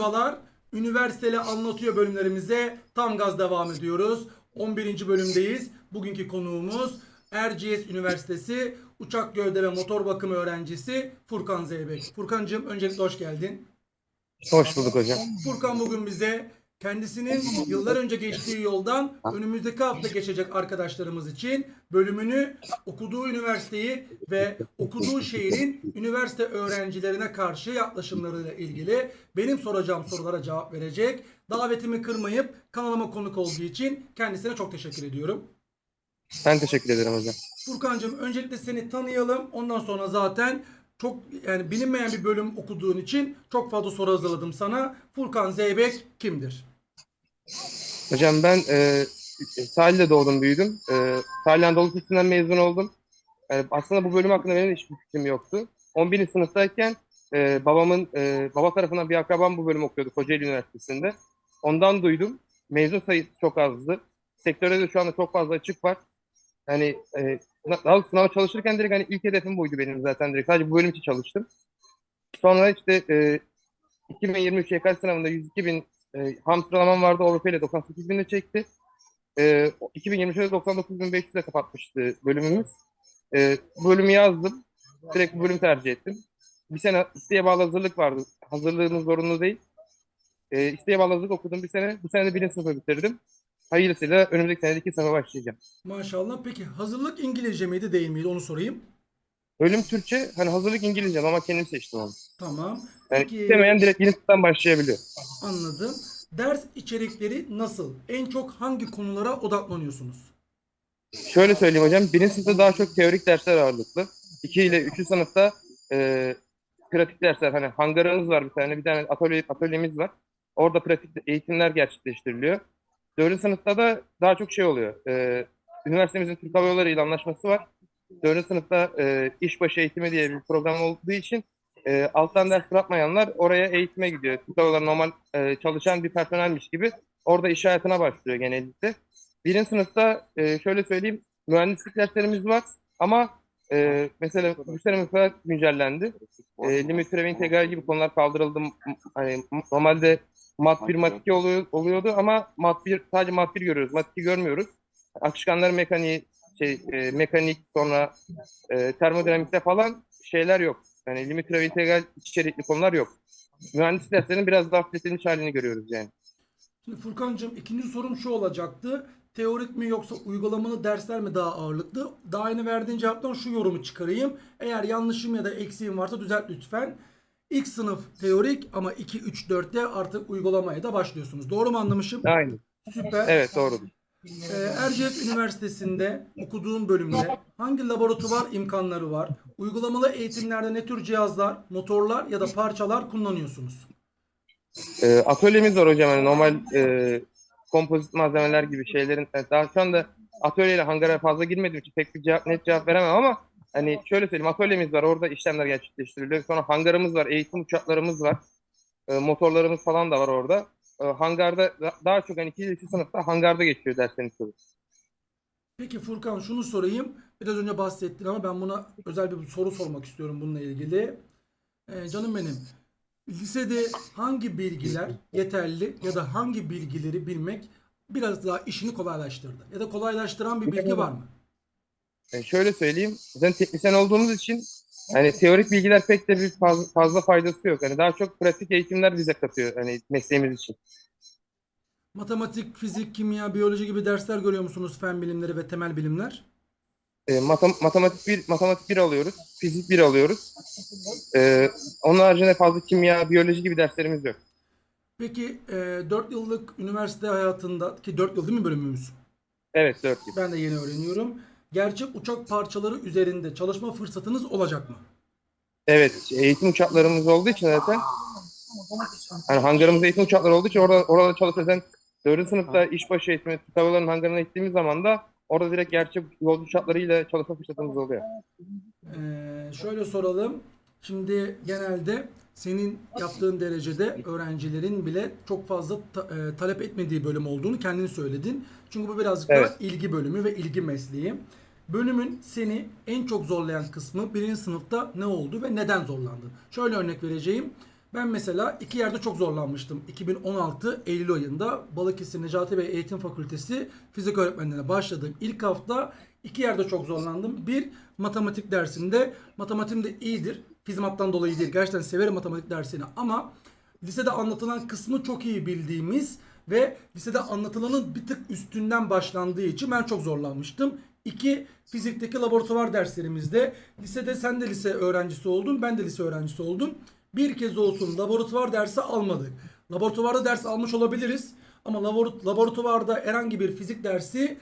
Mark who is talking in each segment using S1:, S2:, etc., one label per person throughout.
S1: Merhabalar. Üniversiteli Anlatıyor bölümlerimize tam gaz devam ediyoruz. 11. bölümdeyiz. Bugünkü konuğumuz Erciyes Üniversitesi Uçak Gövde ve Motor Bakımı öğrencisi Furkan Zeybek. Furkancığım öncelikle hoş geldin.
S2: Hoş bulduk hocam.
S1: Furkan bugün bize kendisinin yıllar önce geçtiği yoldan önümüzdeki hafta geçecek arkadaşlarımız için bölümünü okuduğu üniversiteyi ve okuduğu şehrin üniversite öğrencilerine karşı yaklaşımlarıyla ilgili benim soracağım sorulara cevap verecek. Davetimi kırmayıp kanalıma konuk olduğu için kendisine çok teşekkür ediyorum.
S2: Ben teşekkür ederim hocam.
S1: Furkancığım öncelikle seni tanıyalım. Ondan sonra zaten çok yani bilinmeyen bir bölüm okuduğun için çok fazla soru hazırladım sana. Furkan Zeybek kimdir?
S2: Hocam ben e, sahilde doğdum, büyüdüm. E, Sahil Anadolu mezun oldum. Yani aslında bu bölüm hakkında benim hiçbir fikrim yoktu. 11. sınıftayken e, babamın, e, baba tarafından bir akrabam bu bölüm okuyordu Kocaeli Üniversitesi'nde. Ondan duydum. Mezun sayısı çok azdı. Sektörde de şu anda çok fazla açık var. Yani e, daha sınava çalışırken direkt hani ilk hedefim buydu benim zaten direkt. Sadece bu bölüm için çalıştım. Sonra işte e, 2023 YKS sınavında 102 bin e, ham sıralamam vardı. Avrupa ile 98 binle çekti. E, 2023'te 99.500'e kapatmıştı bölümümüz. E, bölümü yazdım. Direkt bu bölümü tercih ettim. Bir sene isteğe bağlı hazırlık vardı. Hazırlığımız zorunlu değil. E, isteğe bağlı hazırlık okudum bir sene. Bu sene de birinci sınıfı bitirdim. Hayırlısıyla önümüzdeki sene de başlayacağım.
S1: Maşallah. Peki hazırlık İngilizce miydi değil miydi onu sorayım.
S2: Bölüm Türkçe, hani hazırlık İngilizce ama kendim seçtim onu.
S1: Tamam.
S2: Yani
S1: Peki
S2: istemeyen direkt birinci sınıftan başlayabiliyor.
S1: anladım. Ders içerikleri nasıl? En çok hangi konulara odaklanıyorsunuz?
S2: Şöyle söyleyeyim hocam. Birinci sınıfta daha çok teorik dersler ağırlıklı. İki ile üçüncü sınıfta e, pratik dersler. Hani hangarımız var bir tane. Bir tane atölye, atölyemiz var. Orada pratik eğitimler gerçekleştiriliyor. Dördüncü sınıfta da daha çok şey oluyor. E, üniversitemizin Türk Hava Yolları ile anlaşması var. Dördüncü sınıfta e, işbaşı eğitimi diye bir program olduğu için e, alttan ders bırakmayanlar oraya eğitime gidiyor. Yolları normal e, çalışan bir personelmiş gibi orada iş hayatına başlıyor genellikle. Birinci sınıfta e, şöyle söyleyeyim mühendislik derslerimiz var ama e, mesela bu sene mesela güncellendi. E, limit türevi integral gibi konular kaldırıldı. Hani normalde mat 1 mat 2 oluyor, oluyordu ama mat 1 sadece mat 1 görüyoruz. Mat 2 görmüyoruz. Akışkanlar mekaniği şey e, mekanik sonra e, termodinamikte falan şeyler yok. Yani limit türevi integral içerikli konular yok. Mühendislik derslerinin biraz daha hafifletilmiş halini görüyoruz yani.
S1: Şimdi Furkancığım ikinci sorum şu olacaktı. Teorik mi yoksa uygulamalı dersler mi daha ağırlıklı? Daha yeni verdiğin cevaptan şu yorumu çıkarayım. Eğer yanlışım ya da eksiğim varsa düzelt lütfen. İlk sınıf teorik ama 2, 3, 4'te artık uygulamaya da başlıyorsunuz. Doğru mu anlamışım?
S2: Aynı.
S1: Süper.
S2: Evet doğrudur.
S1: Ee, Erciyes Üniversitesi'nde okuduğum bölümde hangi laboratuvar imkanları var? Uygulamalı eğitimlerde ne tür cihazlar, motorlar ya da parçalar kullanıyorsunuz?
S2: E, atölyemiz var hocam. Yani normal e, kompozit malzemeler gibi şeylerin. yani daha şu anda atölyeyle hangara fazla girmediğim için pek bir cevap, net cevap veremem ama hani şöyle söyleyeyim atölyemiz var. Orada işlemler gerçekleştiriliyor. Sonra hangarımız var. Eğitim uçaklarımız var. E, motorlarımız falan da var orada. E, hangarda da- daha çok hani 2. 3. sınıfta hangarda geçiyor derslerin çoğu.
S1: Peki Furkan şunu sorayım. Biraz önce bahsettin ama ben buna özel bir soru sormak istiyorum bununla ilgili. Ee, canım benim, lisede hangi bilgiler yeterli ya da hangi bilgileri bilmek biraz daha işini kolaylaştırdı? Ya da kolaylaştıran bir bilgi var mı?
S2: E, şöyle söyleyeyim. Zaten teknisyen olduğumuz için hani teorik bilgiler pek de bir fazla, fazla faydası yok. Hani daha çok pratik eğitimler bize katıyor hani mesleğimiz için.
S1: Matematik, fizik, kimya, biyoloji gibi dersler görüyor musunuz? Fen bilimleri ve temel bilimler.
S2: E, matem- matematik bir matematik bir alıyoruz. Fizik bir alıyoruz. E, onun haricinde fazla kimya, biyoloji gibi derslerimiz yok.
S1: Peki e, 4 yıllık üniversite hayatında ki 4 yıl değil mi bölümümüz?
S2: Evet, dört yıl.
S1: Ben de yeni öğreniyorum. Gerçek uçak parçaları üzerinde çalışma fırsatınız olacak mı?
S2: Evet, eğitim uçaklarımız olduğu için zaten hani hangarımızda eğitim uçakları olduğu için orada orada çalışırken dördüncü sınıfta işbaşı eğitimi, Yolları'nın hangarına gittiğimiz zaman da orada direkt gerçek yolcu uçaklarıyla çalışma fırsatımız oluyor.
S1: Ee, şöyle soralım. Şimdi genelde senin yaptığın derecede öğrencilerin bile çok fazla ta- e, talep etmediği bölüm olduğunu kendin söyledin. Çünkü bu birazcık
S2: Evet.
S1: daha ilgi bölümü ve ilgi mesleği. Bölümün seni en çok zorlayan kısmı birinci sınıfta ne oldu ve neden zorlandın? Şöyle örnek vereceğim. Ben mesela iki yerde çok zorlanmıştım. 2016 Eylül ayında Balıkesir Necati Bey Eğitim Fakültesi fizik öğretmenliğine başladığım ilk hafta iki yerde çok zorlandım. Bir matematik dersinde matematiğim de iyidir. Fizmattan dolayı değil. Gerçekten severim matematik dersini ama lisede anlatılan kısmı çok iyi bildiğimiz ve lisede anlatılanın bir tık üstünden başlandığı için ben çok zorlanmıştım. İki, fizikteki laboratuvar derslerimizde lisede sen de lise öğrencisi oldun, ben de lise öğrencisi oldum. Bir kez olsun laboratuvar dersi almadık. Laboratuvarda ders almış olabiliriz ama labor- laboratuvarda herhangi bir fizik dersi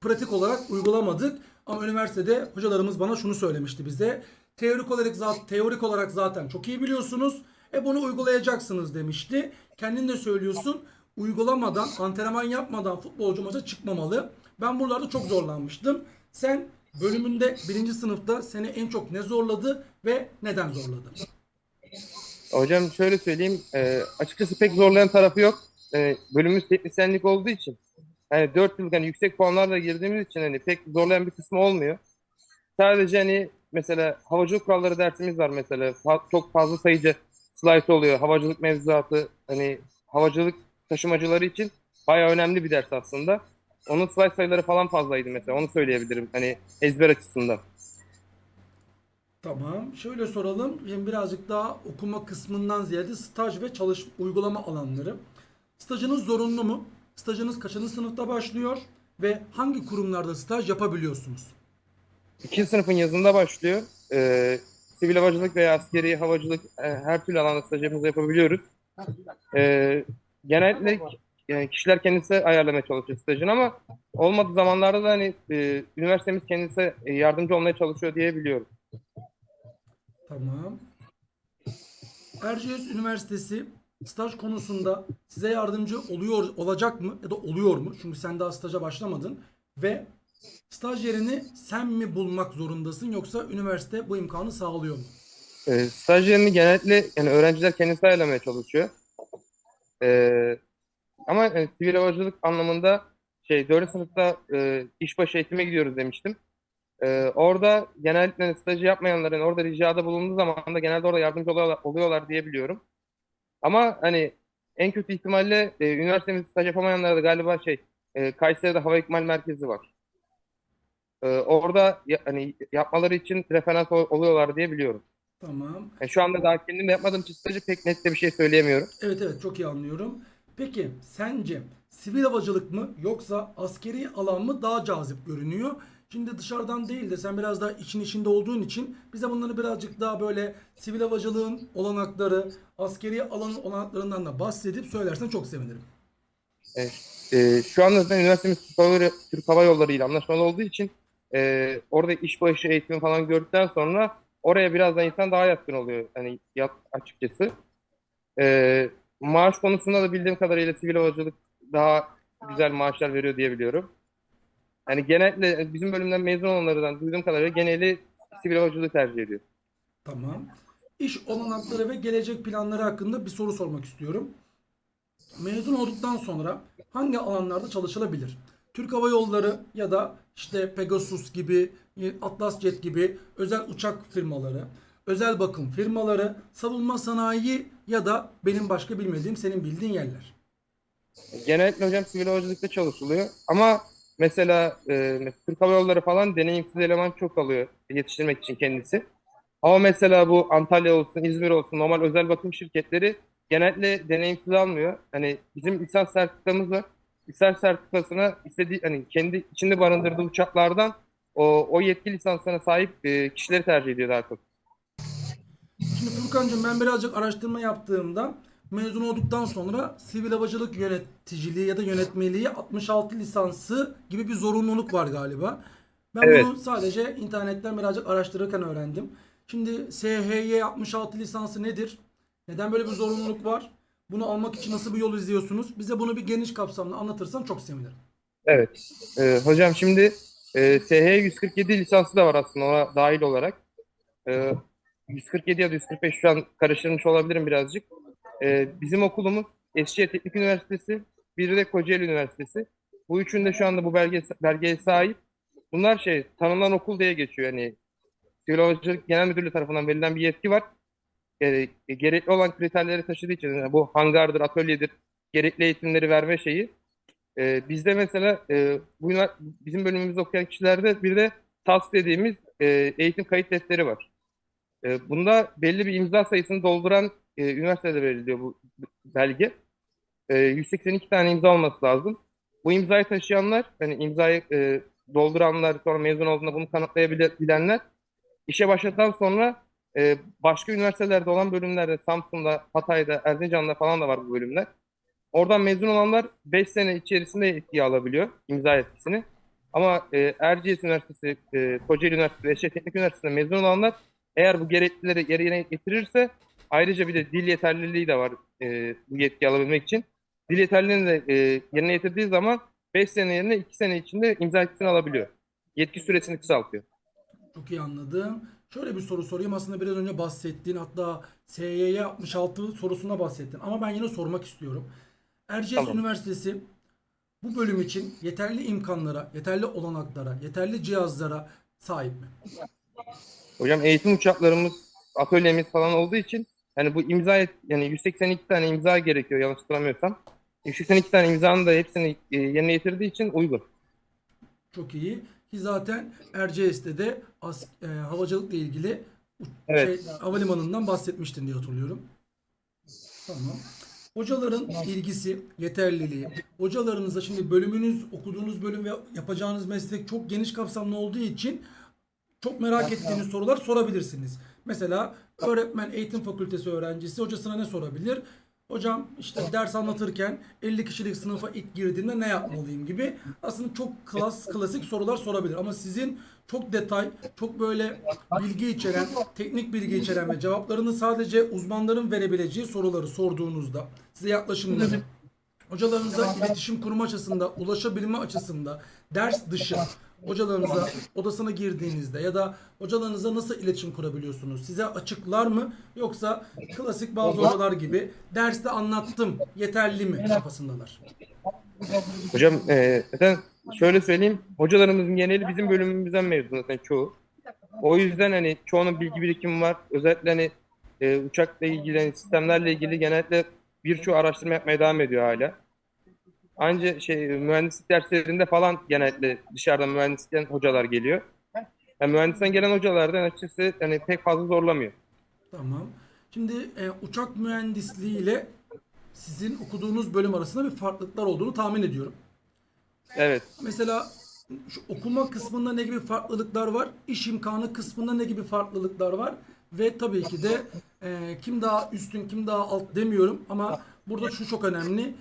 S1: pratik olarak uygulamadık. Ama üniversitede hocalarımız bana şunu söylemişti bize. Teorik olarak zaten teorik olarak zaten çok iyi biliyorsunuz. E bunu uygulayacaksınız demişti. Kendin de söylüyorsun. Uygulamadan, antrenman yapmadan futbolcu maça çıkmamalı. Ben buralarda çok zorlanmıştım. Sen bölümünde birinci sınıfta seni en çok ne zorladı ve neden zorladı?
S2: Hocam şöyle söyleyeyim. e, açıkçası pek zorlayan tarafı yok. E, bölümümüz teknisyenlik olduğu için. Yani 4 yıl yani yüksek puanlarla girdiğimiz için hani pek zorlayan bir kısmı olmuyor. Sadece hani mesela havacılık kuralları dersimiz var mesela. Fa- çok fazla sayıcı slide oluyor. Havacılık mevzuatı hani havacılık taşımacıları için bayağı önemli bir ders aslında. Onun slide sayıları falan fazlaydı mesela. Onu söyleyebilirim. Hani ezber açısından.
S1: Tamam. Şöyle soralım. Şimdi birazcık daha okuma kısmından ziyade staj ve çalış uygulama alanları. Stajınız zorunlu mu? Stajınız kaçıncı sınıfta başlıyor ve hangi kurumlarda staj yapabiliyorsunuz?
S2: İkinci sınıfın yazında başlıyor. Ee, sivil havacılık veya askeri havacılık e, her türlü alanda stajımızı yapabiliyoruz. Ee, genellikle yani kişiler kendisi ayarlamaya çalışıyor stajını ama olmadığı zamanlarda da hani e, üniversitemiz kendisi e, yardımcı olmaya çalışıyor diye biliyorum.
S1: Tamam. Erciyes Üniversitesi staj konusunda size yardımcı oluyor olacak mı ya da oluyor mu? Çünkü sen daha staja başlamadın ve staj yerini sen mi bulmak zorundasın yoksa üniversite bu imkanı sağlıyor mu?
S2: E, staj yerini genellikle yani öğrenciler kendisi ayarlamaya çalışıyor. E, ama e, sivil havacılık anlamında şey 4. sınıfta e, işbaşı eğitime gidiyoruz demiştim. E, orada genellikle hani stajı yapmayanların orada ricada bulunduğu zaman da genelde orada yardımcı oluyorlar, oluyorlar diye biliyorum. Ama hani en kötü ihtimalle e, üniversitemizde staj yapamayanlara da galiba şey e, Kayseri'de Hava İkmal Merkezi var. E, orada ya- hani yapmaları için referans ol- oluyorlar diye biliyorum.
S1: Tamam.
S2: Yani şu anda daha kendim de yapmadığım için stajı pek net de bir şey söyleyemiyorum.
S1: Evet evet çok iyi anlıyorum. Peki sence sivil havacılık mı yoksa askeri alan mı daha cazip görünüyor? Şimdi dışarıdan değil de sen biraz daha için içinde olduğun için bize bunları birazcık daha böyle sivil havacılığın olanakları, askeri alanın olanaklarından da bahsedip söylersen çok sevinirim.
S2: Ee, şu anda zaten üniversitemiz Türk Hava, Yolları ile anlaşmalı olduğu için e, orada işbaşı eğitimi falan gördükten sonra oraya biraz da insan daha yatkın oluyor. Hani açıkçası. Ee, maaş konusunda da bildiğim kadarıyla sivil havacılık daha güzel maaşlar veriyor diye biliyorum. Yani genellikle bizim bölümden mezun olanlardan duyduğum kadarıyla geneli sivil havacılığı tercih ediyor.
S1: Tamam. İş olanakları ve gelecek planları hakkında bir soru sormak istiyorum. Mezun olduktan sonra hangi alanlarda çalışılabilir? Türk Hava Yolları ya da işte Pegasus gibi, Atlas Jet gibi özel uçak firmaları, özel bakım firmaları, savunma sanayi ya da benim başka bilmediğim senin bildiğin yerler.
S2: Genellikle hocam sivil havacılıkta çalışılıyor. Ama mesela e, Türk Hava Yolları falan deneyimsiz eleman çok alıyor yetiştirmek için kendisi. Ama mesela bu Antalya olsun, İzmir olsun normal özel bakım şirketleri genellikle deneyimsiz almıyor. Hani bizim lisans sertifikamız var. Lisans sertifikasına istediği hani kendi içinde barındırdığı uçaklardan o, o yetki lisansına sahip e, kişileri tercih ediyor daha çok.
S1: Şimdi Furkan'cığım ben birazcık araştırma yaptığımda mezun olduktan sonra sivil havacılık yöneticiliği ya da yönetmeliği 66 lisansı gibi bir zorunluluk var galiba. Ben
S2: Evet.
S1: bunu sadece internetten birazcık araştırırken öğrendim. Şimdi SHY 66 lisansı nedir? Neden böyle bir zorunluluk var? Bunu almak için nasıl bir yol izliyorsunuz? Bize bunu bir geniş kapsamlı anlatırsan çok sevinirim.
S2: Evet. Ee, hocam şimdi e, SH 147 lisansı da var aslında ona dahil olarak. Ee, 147 ya da 145 şu an karıştırmış olabilirim birazcık. Ee, bizim okulumuz Eskişehir Teknik Üniversitesi, biri de Kocaeli Üniversitesi. Bu üçünde şu anda bu belge, belgeye sahip. Bunlar şey tanınan okul diye geçiyor. Yani Sivil Genel Müdürlüğü tarafından verilen bir yetki var. e, gerekli olan kriterleri taşıdığı için yani bu hangardır, atölyedir, gerekli eğitimleri verme şeyi. E, bizde mesela e, bu bizim bölümümüzde okuyan kişilerde bir de TAS dediğimiz e, eğitim kayıt defteri var. E, bunda belli bir imza sayısını dolduran e, üniversitede veriliyor bu belge. E, 182 tane imza olması lazım. Bu imzayı taşıyanlar, hani imzayı e, dolduranlar, sonra mezun olduğunda bunu kanıtlayabilenler işe başladıktan sonra e, başka üniversitelerde olan bölümlerde, Samsun'da, Hatay'da, Erzincan'da falan da var bu bölümler. Oradan mezun olanlar 5 sene içerisinde etkiyi alabiliyor, imza etkisini. Ama e, Erciyes Üniversitesi, e, Kocaeli Üniversitesi, Eşref Teknik Üniversitesi'nde mezun olanlar eğer bu gereklileri yerine getirirse ayrıca bir de dil yeterliliği de var e, bu yetki alabilmek için. Dil yeterliliğini de e, yerine getirdiği zaman 5 sene yerine 2 sene içinde imza etkisini alabiliyor. Yetki süresini kısaltıyor.
S1: Çok iyi anladım. Şöyle bir soru sorayım. Aslında biraz önce bahsettiğin hatta SYY 66 sorusuna bahsettin. Ama ben yine sormak istiyorum. Erciyes
S2: Tamam.
S1: Üniversitesi bu bölüm için yeterli imkanlara, yeterli olanaklara, yeterli cihazlara sahip mi?
S2: Hocam eğitim uçaklarımız, atölyemiz falan olduğu için hani bu imza et- yani 182 tane imza gerekiyor yanlış hatırlamıyorsam. 182 tane imzanın da hepsini e, yerine getirdiği için uygun.
S1: Çok iyi. Ki zaten Erciyes'te de as, e, havacılıkla ilgili
S2: Evet.
S1: şey, havalimanından bahsetmiştin diye hatırlıyorum. Tamam. Hocaların ilgisi, yeterliliği, hocalarınıza şimdi bölümünüz, okuduğunuz bölüm ve yapacağınız meslek çok geniş kapsamlı olduğu için çok merak ettiğiniz sorular sorabilirsiniz. Mesela öğretmen eğitim fakültesi öğrencisi hocasına ne sorabilir? Hocam işte ders anlatırken 50 kişilik sınıfa ilk girdiğimde ne yapmalıyım gibi aslında çok klas klasik sorular sorabilir. Ama sizin çok detay, çok böyle bilgi içeren, teknik bilgi içeren ve cevaplarını sadece uzmanların verebileceği soruları sorduğunuzda size yaklaşımları, hocalarınıza iletişim kurma açısında, ulaşabilme açısında, ders dışı hocalarınıza odasına girdiğinizde ya da hocalarınıza nasıl iletişim kurabiliyorsunuz? Size açıklar mı yoksa klasik bazı hocalar gibi derste anlattım yeterli mi kafasındalar?
S2: Hocam e, zaten şöyle söyleyeyim hocalarımızın geneli bizim bölümümüzden mezun zaten çoğu. O yüzden hani çoğunun bilgi birikimi var. Özellikle hani e, uçakla ilgili hani sistemlerle ilgili genellikle birçoğu araştırma yapmaya devam ediyor hala. Anca şey mühendislik derslerinde falan genellikle dışarıdan mühendislikten hocalar geliyor. Yani mühendisten gelen hocalar da açıkçası hani pek fazla zorlamıyor.
S1: Tamam. Şimdi e, uçak mühendisliği ile sizin okuduğunuz bölüm arasında bir farklılıklar olduğunu tahmin ediyorum.
S2: Evet.
S1: Mesela şu okuma kısmında ne gibi farklılıklar var? İş imkanı kısmında ne gibi farklılıklar var? Ve tabii ki de e, kim daha üstün kim daha alt demiyorum ama burada şu çok önemli.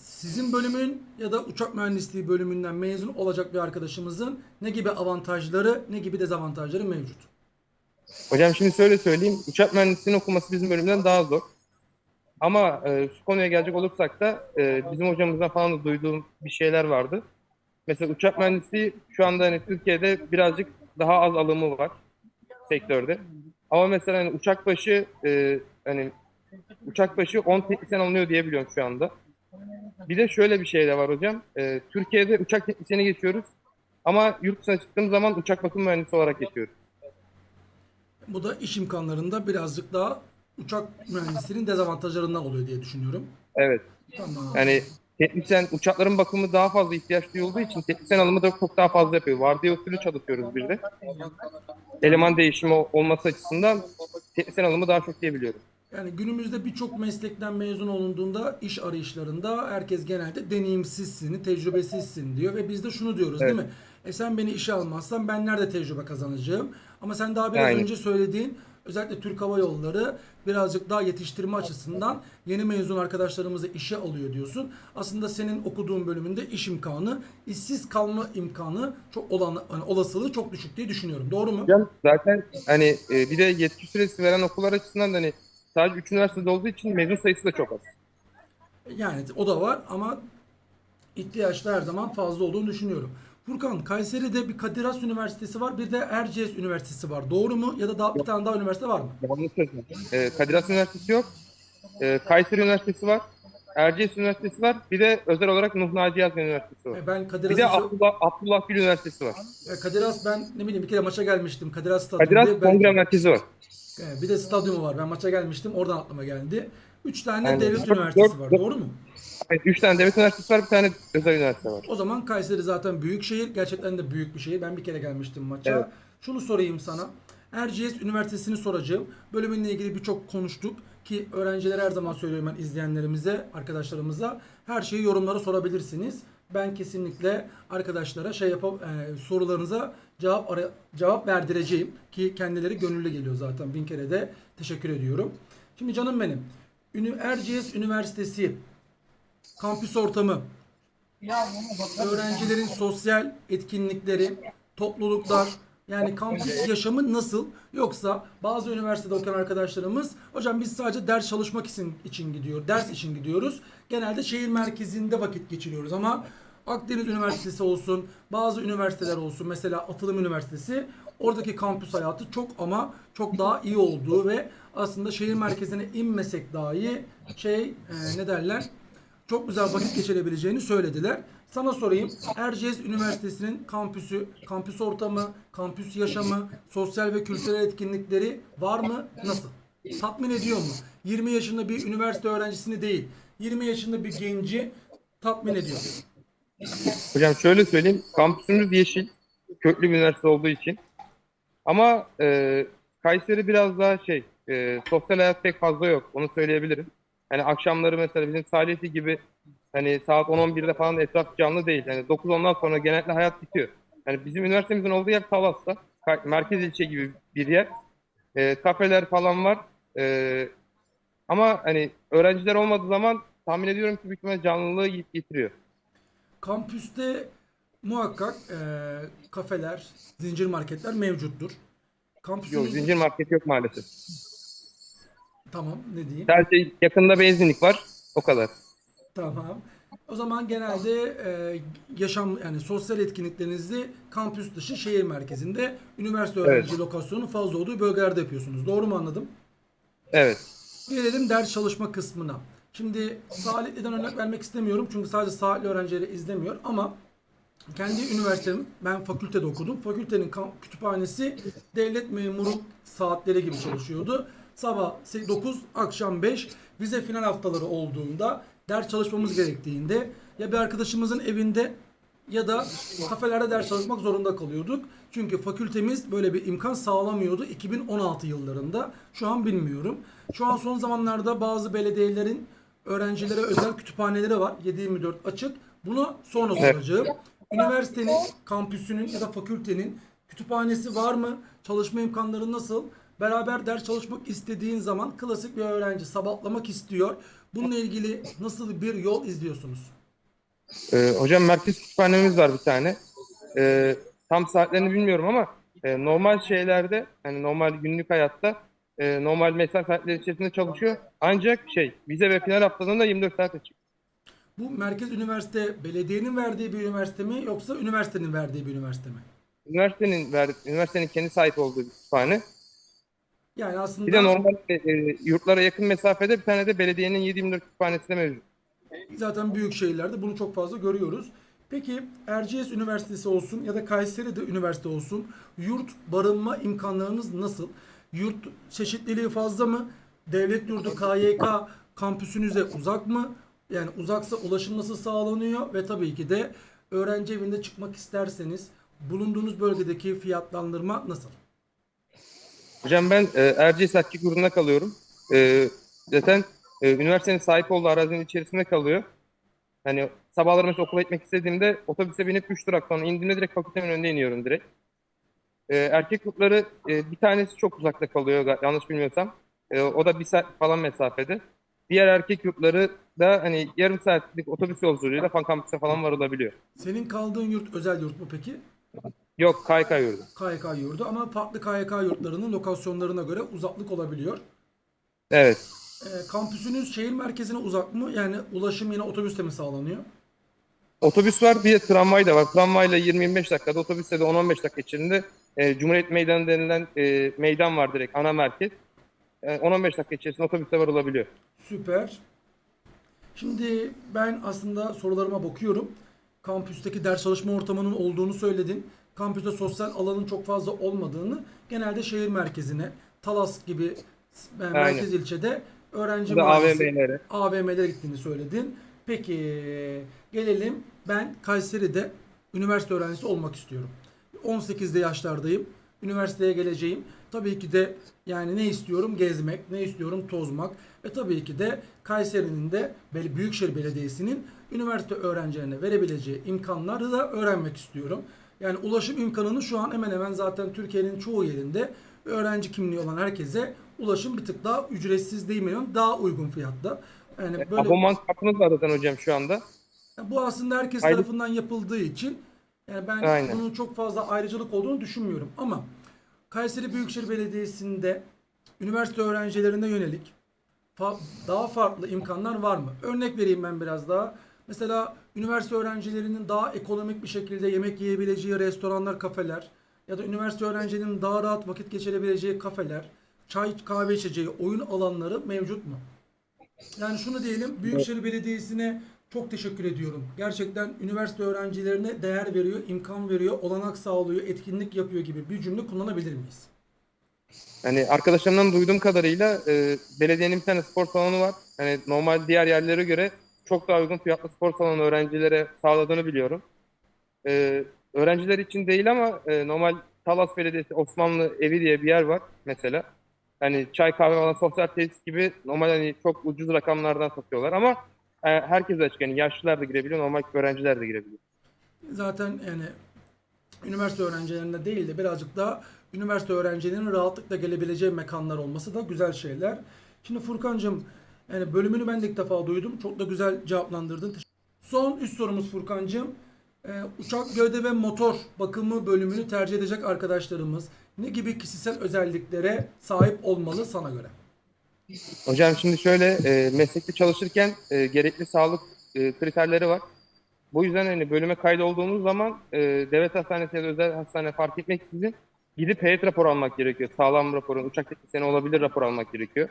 S1: Sizin bölümün ya da uçak mühendisliği bölümünden mezun olacak bir arkadaşımızın ne gibi avantajları ne gibi dezavantajları mevcut?
S2: Hocam şimdi şöyle söyleyeyim. Uçak mühendisliğinin okuması bizim bölümden daha zor. Ama e, şu konuya gelecek olursak da e, bizim hocamızdan falan da duyduğum bir şeyler vardı. Mesela uçak mühendisliği şu anda hani Türkiye'de birazcık daha az alımı var sektörde. Ama mesela hani uçak başı e, hani uçak başı 10 teknisyen alınıyor diye biliyorum şu anda. Bir de şöyle bir şey de var hocam. E, Türkiye'de uçak teknisyeni geçiyoruz. Ama yurt dışına çıktığımız zaman uçak bakım mühendisi olarak geçiyoruz.
S1: Bu da iş imkanlarında birazcık daha uçak mühendisliğinin dezavantajlarından oluyor diye düşünüyorum.
S2: Evet.
S1: Tamam.
S2: Yani teknisyen uçakların bakımı daha fazla ihtiyaç duyulduğu için teknisyen alımı da çok daha fazla yapıyor. Vardiya usulü çalışıyoruz bir de. Eleman değişimi ol- olması açısından teknisyen alımı daha çok diyebiliyorum.
S1: Yani günümüzde birçok meslekten mezun olunduğunda iş arayışlarında herkes genelde deneyimsizsin, tecrübesizsin diyor ve biz de şunu diyoruz
S2: Evet.
S1: değil mi? E sen beni işe almazsan ben nerede tecrübe kazanacağım? Ama sen daha biraz
S2: Aynen.
S1: önce söylediğin özellikle Türk Hava Yolları birazcık daha yetiştirme açısından yeni mezun arkadaşlarımızı işe alıyor diyorsun. Aslında senin okuduğun bölümünde iş imkanı, işsiz kalma imkanı çok olan hani olasılığı çok düşük diye düşünüyorum. Doğru mu?
S2: Hocam zaten hani e, bir de yetki süresi veren okullar açısından da hani sadece 3 üniversitede olduğu için mezun sayısı da çok az.
S1: Yani o da var ama ihtiyaç da her zaman fazla olduğunu düşünüyorum. Furkan, Kayseri'de bir Kadir Has Üniversitesi var, bir de Erciyes Üniversitesi var. Doğru mu? Ya da daha bir tane daha üniversite var mı?
S2: Yanlış sözüm. E, Kadir Has Üniversitesi yok. E, Kayseri Üniversitesi var. Erciyes Üniversitesi var. Bir de özel olarak Nuh Naci Yazgan Üniversitesi var.
S1: E, Ben Kadir
S2: Bir de
S1: Has'ı
S2: Abdullah, Abdullah Gül Üniversitesi var.
S1: E, Kadir Has ben ne bileyim bir kere maça gelmiştim. Kadir Has
S2: Kadir Has
S1: stadında. Ben-
S2: Kongre Merkezi var.
S1: Ee, Bir de stadyumu var. Ben maça gelmiştim. Oradan aklıma geldi. Üç tane
S2: Aynen.
S1: devlet üniversitesi var. Doğru mu?
S2: Evet, üç tane devlet üniversitesi var, bir tane özel üniversite var.
S1: O zaman Kayseri zaten büyük şehir. Gerçekten de büyük bir şehir. Ben bir kere gelmiştim maça.
S2: Evet.
S1: Şunu sorayım sana. Erciyes Üniversitesi'ni soracağım. Bölümünle ilgili birçok konuştuk ki öğrencilere her zaman söylüyorum ben izleyenlerimize, arkadaşlarımıza her şeyi yorumlara sorabilirsiniz. Ben kesinlikle arkadaşlara şey yapıp e, sorularınıza cevap ara- cevap verdireceğim ki kendileri gönüllü geliyor zaten. Bin kere de teşekkür ediyorum. Şimdi canım benim. Erciyes Üniversitesi kampüs ortamı, öğrencilerin sosyal etkinlikleri, topluluklar, yani kampüs yaşamı nasıl? Yoksa bazı üniversitede okuyan arkadaşlarımız hocam biz sadece ders çalışmak için, için gidiyor, ders için gidiyoruz. Genelde şehir merkezinde vakit geçiriyoruz ama Akdeniz Üniversitesi olsun, bazı üniversiteler olsun, mesela Atılım Üniversitesi oradaki kampüs hayatı çok ama çok daha iyi olduğu ve aslında şehir merkezine inmesek dahi şey e, ne derler çok güzel vakit geçirebileceğini söylediler. Sana sorayım. Erciyes Üniversitesi'nin kampüsü, kampüs ortamı, kampüs yaşamı, sosyal ve kültürel etkinlikleri var mı? Nasıl? Tatmin ediyor mu? 20 yaşında bir üniversite öğrencisini değil, 20 yaşında bir genci tatmin ediyor.
S2: Hocam şöyle söyleyeyim, kampüsümüz yeşil, köklü bir üniversite olduğu için. Ama e, Kayseri biraz daha şey, e, sosyal hayat pek fazla yok, onu söyleyebilirim. Hani akşamları mesela bizim Salihli gibi hani saat 10-11'de falan etraf canlı değil. Yani 9-10'dan sonra genellikle hayat bitiyor. Yani bizim üniversitemizin olduğu yer Talas'ta, merkez ilçe gibi bir yer. E, kafeler falan var. E, ama hani öğrenciler olmadığı zaman tahmin ediyorum ki büyük canlılığı yitiriyor.
S1: Kampüste muhakkak e, kafeler, zincir marketler mevcuttur.
S2: Yok,
S1: Kampüsümüz...
S2: zincir market yok maalesef.
S1: Tamam ne diyeyim?
S2: Sadece yakında benzinlik var. O kadar.
S1: Tamam. O zaman genelde e, yaşam yani sosyal etkinliklerinizi kampüs dışı şehir merkezinde üniversite öğrenci lokasyonu fazla olduğu bölgelerde yapıyorsunuz. Doğru mu anladım?
S2: Evet.
S1: Gelelim ders çalışma kısmına. Şimdi Salihli'den örnek vermek istemiyorum çünkü sadece Salihli öğrencileri izlemiyor ama kendi üniversitem, ben fakültede okudum. Fakültenin kütüphanesi devlet memuru saatleri gibi çalışıyordu. Sabah 9, akşam 5 vize final haftaları olduğunda ders çalışmamız gerektiğinde ya bir arkadaşımızın evinde ya da kafelerde ders çalışmak zorunda kalıyorduk. Çünkü fakültemiz böyle bir imkan sağlamıyordu 2016 yıllarında. Şu an bilmiyorum. Şu an son zamanlarda bazı belediyelerin öğrencilere özel kütüphaneleri var. 7-24 açık. Bunu sonra soracağım. Üniversitenin, kampüsünün ya da fakültenin kütüphanesi var mı? Çalışma imkanları nasıl? Beraber ders çalışmak istediğin zaman klasik bir öğrenci sabahlamak istiyor. Bununla ilgili nasıl bir yol izliyorsunuz?
S2: Ee, hocam merkez kütüphanemiz var bir tane. Ee, tam saatlerini bilmiyorum ama e, normal şeylerde hani normal günlük hayatta e, normal mesai saatleri içerisinde çalışıyor. Ancak şey vize ve final haftalarında 24 saat açık.
S1: Bu merkez üniversite belediyenin verdiği bir üniversite mi yoksa üniversitenin verdiği bir üniversite mi?
S2: Üniversitenin verdi, üniversitenin kendi sahip olduğu bir kütüphane.
S1: Yani aslında
S2: Bir de normal e, e, yurtlara yakın mesafede bir tane de belediyenin 7-24 kütüphanesi de mevcut.
S1: zaten büyük şehirlerde bunu çok fazla görüyoruz. Peki Erciyes Üniversitesi olsun ya da Kayseri'de üniversite olsun yurt barınma imkanlarınız nasıl? Yurt çeşitliliği fazla mı? Devlet yurdu KYK kampüsünüze uzak mı? Yani uzaksa ulaşım nasıl sağlanıyor? Ve tabii ki de öğrenci evinde çıkmak isterseniz bulunduğunuz bölgedeki fiyatlandırma nasıl?
S2: Hocam ben e, Erciyes Erkek Yurdu'nda kalıyorum. E, zaten e, üniversitenin sahip olduğu arazinin içerisinde kalıyor. Hani sabahları mesela okula gitmek istediğimde otobüse binip 3 durak sonra indiğimde direkt fakültemin önünde iniyorum direkt. E, erkek yurtları e, bir tanesi çok uzakta kalıyor yanlış bilmiyorsam. E, o da bir saat falan mesafede. Diğer erkek yurtları da hani yarım saatlik otobüs yolculuğuyla fan kampüse falan varılabiliyor.
S1: Senin kaldığın yurt özel yurt mu peki?
S2: Yok KYK yurdu.
S1: KYK yurdu ama farklı KYK yurtlarının lokasyonlarına göre uzaklık olabiliyor.
S2: Evet.
S1: Ee, kampüsünüz şehir merkezine uzak mı? Yani ulaşım yine otobüsle mi sağlanıyor?
S2: Otobüs var bir de tramvay da var. Tramvayla 20-25 dakikada otobüsle de 10-15 dakika içinde e, Cumhuriyet Meydanı denilen e, meydan var direkt ana merkez. E, 10-15 dakika içerisinde otobüse varılabiliyor.
S1: Süper. Şimdi ben aslında sorularıma bakıyorum. Kampüsteki ders çalışma ortamının olduğunu söyledin. Kampüste sosyal alanın çok fazla olmadığını, genelde şehir merkezine, Talas gibi e,
S2: Aynen.
S1: merkez ilçede öğrenci
S2: AVM'lere.
S1: AVM'lere gittiğini söyledin. Peki gelelim ben Kayseri'de üniversite öğrencisi olmak istiyorum. 18'de yaşlardayım. Üniversiteye geleceğim. Tabii ki de yani ne istiyorum? Gezmek, ne istiyorum? Tozmak. Ve tabii ki de Kayseri'nin de Büyükşehir Belediyesi'nin üniversite öğrencilerine verebileceği imkanları da öğrenmek istiyorum. Yani ulaşım imkanını şu an hemen hemen zaten Türkiye'nin çoğu yerinde öğrenci kimliği olan herkese ulaşım bir tık daha ücretsiz değil mi? Daha uygun fiyatta. Yani böyle
S2: Abonman kartımız var zaten hocam şu anda.
S1: bu aslında herkes
S2: Aylık-
S1: tarafından yapıldığı için yani ben
S2: Aynen.
S1: bunun çok fazla ayrıcalık olduğunu düşünmüyorum. Ama Kayseri Büyükşehir Belediyesi'nde üniversite öğrencilerine yönelik fa- daha farklı imkanlar var mı? Örnek vereyim ben biraz daha. Mesela üniversite öğrencilerinin daha ekonomik bir şekilde yemek yiyebileceği restoranlar, kafeler ya da üniversite öğrencilerinin daha rahat vakit geçirebileceği kafeler, çay kahve içeceği, oyun alanları mevcut mu? Yani şunu diyelim, Büyükşehir Belediyesi'ne çok teşekkür ediyorum. Gerçekten üniversite öğrencilerine değer veriyor, imkan veriyor, olanak sağlıyor, etkinlik yapıyor gibi bir cümle kullanabilir miyiz?
S2: Hani arkadaşlarımdan duyduğum kadarıyla e, belediyenin bir tane spor salonu var. Hani normal diğer yerlere göre çok daha uygun fiyatlı spor salonu öğrencilere sağladığını biliyorum. E, öğrenciler için değil ama e, normal Talas Belediyesi Osmanlı Evi diye bir yer var mesela. Hani çay kahve olan sosyal tesis gibi normal hani çok ucuz rakamlardan satıyorlar ama herkes açık yani yaşlılar da girebiliyor, normal öğrenciler de girebiliyor.
S1: Zaten yani üniversite öğrencilerinde değil de birazcık daha üniversite öğrencilerinin rahatlıkla gelebileceği mekanlar olması da güzel şeyler. Şimdi Furkan'cığım yani bölümünü ben de ilk defa duydum. Çok da güzel cevaplandırdın. Son üst sorumuz Furkan'cığım. Ee, uçak gövde ve motor bakımı bölümünü tercih edecek arkadaşlarımız ne gibi kişisel özelliklere sahip olmalı sana göre?
S2: Hocam şimdi şöyle e, meslekte çalışırken e, gerekli sağlık e, kriterleri var. Bu yüzden hani bölüme kaydolduğumuz zaman e, devlet hastanesi ya da özel hastane fark etmeksizin gidip heyet raporu almak gerekiyor. Sağlam raporu, uçak teknisyeni olabilir rapor almak gerekiyor.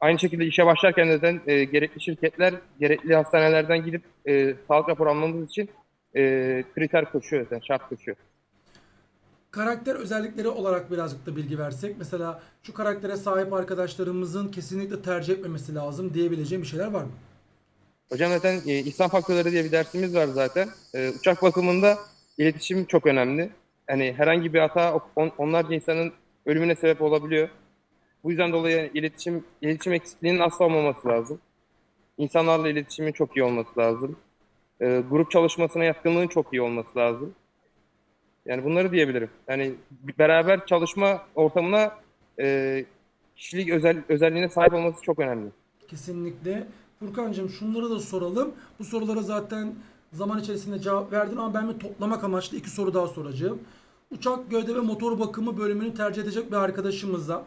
S2: Aynı şekilde işe başlarken neden e, gerekli şirketler gerekli hastanelerden gidip e, sağlık raporu almamız için e, kriter koşuyor zaten, şart koşuyor.
S1: Karakter özellikleri olarak birazcık da bilgi versek. Mesela şu karaktere sahip arkadaşlarımızın kesinlikle tercih etmemesi lazım diyebileceğim bir şeyler var mı?
S2: Hocam zaten e, İhsan faktörleri diye bir dersimiz var zaten. E, uçak bakımında iletişim çok önemli. Hani herhangi bir hata on, onlarca insanın ölümüne sebep olabiliyor. Bu yüzden dolayı iletişim iletişim eksikliğinin asla olmaması lazım. İnsanlarla iletişimin çok iyi olması lazım. E, grup çalışmasına yatkınlığın çok iyi olması lazım. Yani bunları diyebilirim. Yani beraber çalışma ortamına e, kişilik özel, özelliğine sahip olması çok önemli.
S1: Kesinlikle. Furkan'cığım şunları da soralım. Bu sorulara zaten zaman içerisinde cevap verdin ama ben bir toplamak amaçlı iki soru daha soracağım. Uçak, gövde ve motor bakımı bölümünü tercih edecek bir arkadaşımıza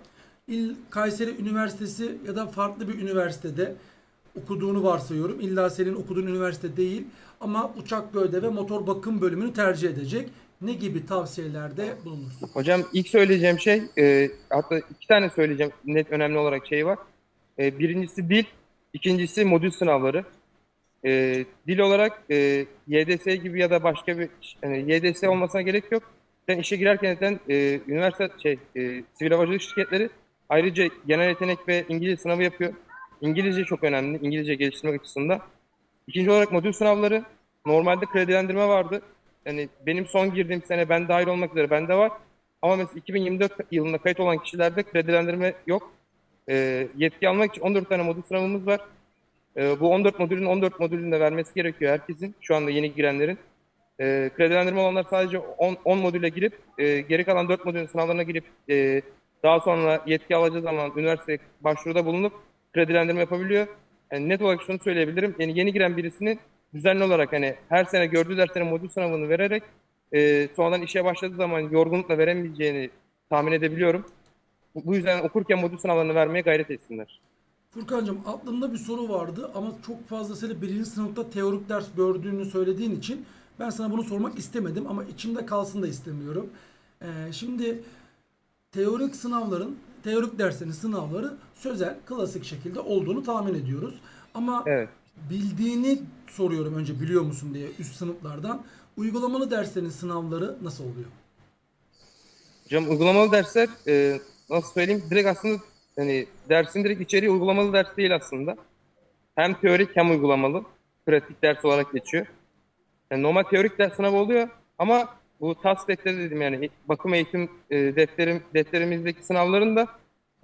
S1: İl Kayseri Üniversitesi ya da farklı bir üniversitede okuduğunu varsayıyorum. İlla senin okuduğun üniversite değil ama uçak, gövde ve motor bakım bölümünü tercih edecek. Ne gibi tavsiyelerde bulunursun?
S2: Hocam ilk söyleyeceğim şey, e, hatta iki tane söyleyeceğim net önemli olarak şey var. E, birincisi dil, ikincisi modül sınavları. E, dil olarak e, YDS gibi ya da başka bir yani YDS olmasına gerek yok. Sen işe girerken zaten e, üniversite şey e, sivil havacılık şirketleri ayrıca genel yetenek ve İngilizce sınavı yapıyor. İngilizce çok önemli, İngilizce geliştirmek açısından. İkinci olarak modül sınavları. Normalde kredilendirme vardı. Yani benim son girdiğim sene ben dahil olmak üzere bende var. Ama mesela 2024 yılında kayıt olan kişilerde kredilendirme yok. Ee, yetki almak için 14 tane modül sınavımız var. Ee, bu 14 modülün 14 modülünü de vermesi gerekiyor herkesin. Şu anda yeni girenlerin. Ee, kredilendirme olanlar sadece 10, 10 modüle girip e, geri kalan 4 modülün sınavlarına girip e, daha sonra yetki alacağı zaman üniversite başvuruda bulunup kredilendirme yapabiliyor. Yani net olarak şunu söyleyebilirim. Yani yeni giren birisinin düzenli olarak hani her sene gördüğü derslerin modül sınavını vererek e, sonradan işe başladığı zaman yorgunlukla veremeyeceğini tahmin edebiliyorum. Bu, bu yüzden okurken modül sınavlarını vermeye gayret etsinler.
S1: Furkan'cığım aklımda bir soru vardı ama çok fazlasıyla birinci sınıfta teorik ders gördüğünü söylediğin için ben sana bunu sormak istemedim ama içimde kalsın da istemiyorum. Ee, şimdi teorik sınavların, teorik derslerin sınavları sözel, klasik şekilde olduğunu tahmin ediyoruz. Ama
S2: Evet.
S1: Bildiğini soruyorum önce biliyor musun diye üst sınıflardan. Uygulamalı derslerin sınavları nasıl oluyor?
S2: Hocam uygulamalı dersler e, nasıl söyleyeyim direkt aslında hani dersin direkt içeriği uygulamalı ders değil aslında. Hem teorik hem uygulamalı. Pratik ders olarak geçiyor. Yani normal teorik ders sınavı oluyor ama bu task defteri dedim yani bakım eğitim e, defterim defterimizdeki sınavların da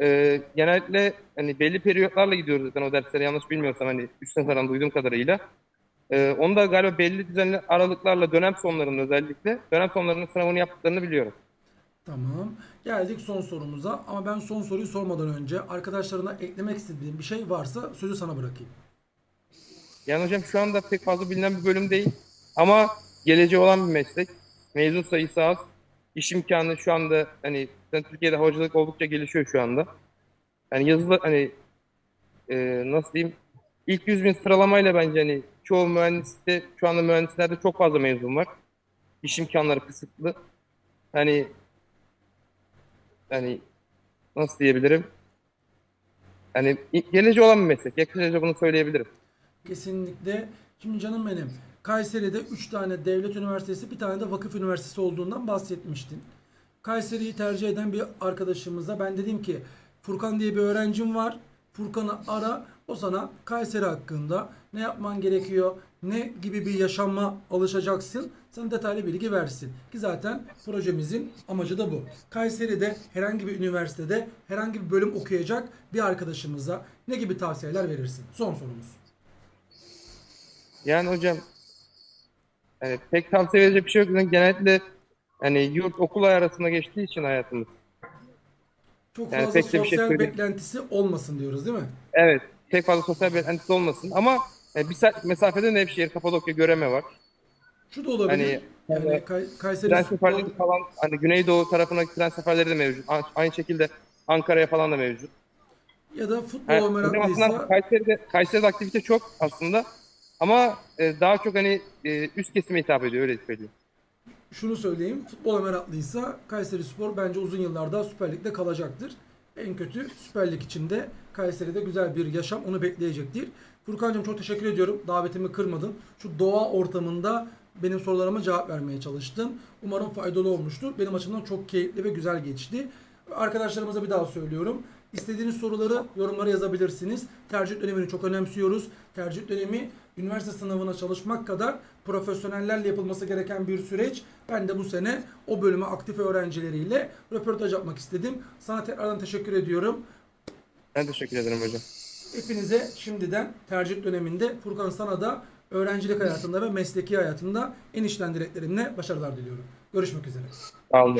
S2: e, genellikle hani belli periyotlarla gidiyoruz zaten o derslere yanlış bilmiyorsam hani 3 sınıftan duyduğum kadarıyla. E, onu da galiba belli düzenli aralıklarla dönem sonlarında özellikle dönem sonlarının sınavını yaptıklarını biliyorum.
S1: Tamam. Geldik son sorumuza. Ama ben son soruyu sormadan önce arkadaşlarına eklemek istediğim bir şey varsa sözü sana bırakayım.
S2: Yani hocam şu anda pek fazla bilinen bir bölüm değil. Ama geleceği olan bir meslek. Mezun sayısı az. İş imkanı şu anda hani zaten Türkiye'de hocalık oldukça gelişiyor şu anda. Yani yazılı hani e, nasıl diyeyim ilk 100 bin sıralamayla bence hani çoğu mühendiste şu anda mühendislerde çok fazla mezun var. İş imkanları kısıtlı. Hani hani nasıl diyebilirim? Hani geleceği olan bir meslek. Yakışıkça bunu söyleyebilirim.
S1: Kesinlikle. Şimdi canım benim Kayseri'de 3 tane devlet üniversitesi bir tane de vakıf üniversitesi olduğundan bahsetmiştin. Kayseri'yi tercih eden bir arkadaşımıza ben dedim ki Furkan diye bir öğrencim var. Furkan'ı ara o sana Kayseri hakkında ne yapman gerekiyor, ne gibi bir yaşama alışacaksın sana detaylı bilgi versin. Ki zaten projemizin amacı da bu. Kayseri'de herhangi bir üniversitede herhangi bir bölüm okuyacak bir arkadaşımıza ne gibi tavsiyeler verirsin? Son sorumuz.
S2: Yani hocam yani pek tavsiye verecek bir şey yok. Yani genellikle hani yurt okul arasında geçtiği için hayatımız.
S1: Çok
S2: Yani
S1: fazla
S2: pek de bir şey
S1: sosyal
S2: söyleyeyim.
S1: beklentisi olmasın diyoruz değil mi?
S2: Evet. Pek fazla sosyal beklentisi olmasın ama e, bir saat mesafede Nevşehir, Kapadokya, Göreme var.
S1: Şu da olabilir.
S2: Hani,
S1: yani
S2: yani
S1: Kay- Kayseri
S2: Tren
S1: Spor,
S2: seferleri falan hani Güneydoğu tarafına tren seferleri de mevcut. A- Aynı şekilde Ankara'ya falan da mevcut.
S1: ya da
S2: Yani,
S1: futbola
S2: hocam
S1: meraklıysa
S2: aslında Kayseri'de, Kayseri'de aktivite çok aslında ama e, daha çok hani e, üst kesime hitap ediyor öyle söyleyeyim.
S1: şunu söyleyeyim. Futbola meraklıysa Kayseri Spor bence uzun yıllarda Süper Lig'de kalacaktır. En kötü Süper Lig içinde Kayseri'de güzel bir yaşam onu bekleyecektir. Furkan'cığım çok teşekkür ediyorum. Davetimi kırmadın. Şu doğa ortamında benim sorularıma cevap vermeye çalıştın. Umarım faydalı olmuştur. Benim açımdan çok keyifli ve güzel geçti. Arkadaşlarımıza bir daha söylüyorum. İstediğiniz soruları yorumlara yazabilirsiniz. Tercih dönemini çok önemsiyoruz. Tercih dönemi üniversite sınavına çalışmak kadar profesyonellerle yapılması gereken bir süreç. Ben de bu sene o bölüme aktif öğrencileriyle röportaj yapmak istedim. Sana tekrardan teşekkür ediyorum.
S2: Ben teşekkür ederim hocam.
S1: Hepinize şimdiden tercih döneminde Furkan sana da öğrencilik hayatında ve mesleki hayatında en içten dileklerimle başarılar diliyorum. Görüşmek üzere.
S2: Sağ olun.